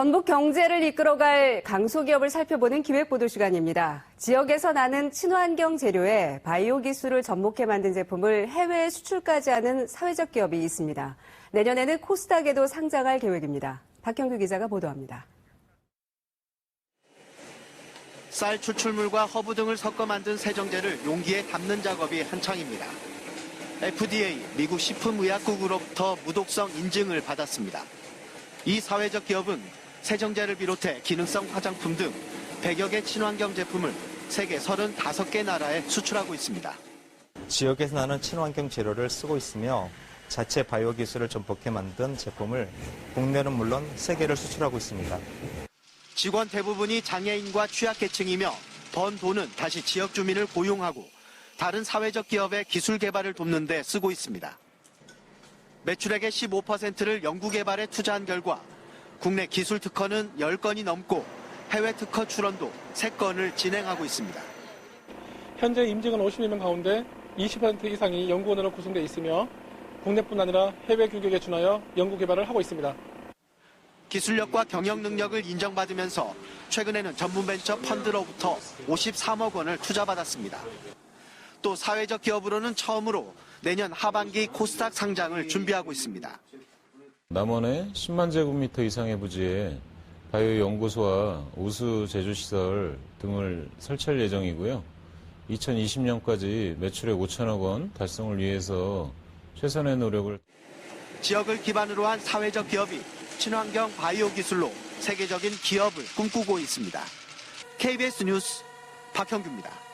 전북 경제를 이끌어갈 강소기업을 살펴보는 기획보도 시간입니다. 지역에서 나는 친환경 재료에 바이오 기술을 접목해 만든 제품을 해외 수출까지 하는 사회적 기업이 있습니다. 내년에는 코스닥에도 상장할 계획입니다. 박형규 기자가 보도합니다. 쌀 추출물과 허브 등을 섞어 만든 세정제를 용기에 담는 작업이 한창입니다. FDA, 미국 식품의약국으로부터 무독성 인증을 받았습니다. 이 사회적 기업은 세정제를 비롯해 기능성 화장품 등 100여 개 친환경 제품을 세계 35개 나라에 수출하고 있습니다. 지역에서 나는 친환경 재료를 쓰고 있으며 자체 바이오 기술을 접목해 만든 제품을 국내는 물론 세계를 수출하고 있습니다. 직원 대부분이 장애인과 취약계층이며 번 돈은 다시 지역 주민을 고용하고 다른 사회적 기업의 기술 개발을 돕는 데 쓰고 있습니다. 매출액의 15%를 연구 개발에 투자한 결과 국내 기술 특허는 10건이 넘고 해외 특허 출원도 3건을 진행하고 있습니다. 현재 임직원 50여 명 가운데 20% 이상이 연구원으로 구성되어 있으며 국내뿐 아니라 해외 규격에 준하여 연구 개발을 하고 있습니다. 기술력과 경영 능력을 인정받으면서 최근에는 전문 벤처 펀드로부터 53억 원을 투자받았습니다. 또 사회적 기업으로는 처음으로 내년 하반기 코스닥 상장을 준비하고 있습니다. 남원의 10만 제곱미터 이상의 부지에 바이오 연구소와 우수 제조 시설 등을 설치할 예정이고요. 2020년까지 매출액 5천억 원 달성을 위해서 최선의 노력을 지역을 기반으로 한 사회적 기업이 친환경 바이오 기술로 세계적인 기업을 꿈꾸고 있습니다. KBS 뉴스 박형규입니다.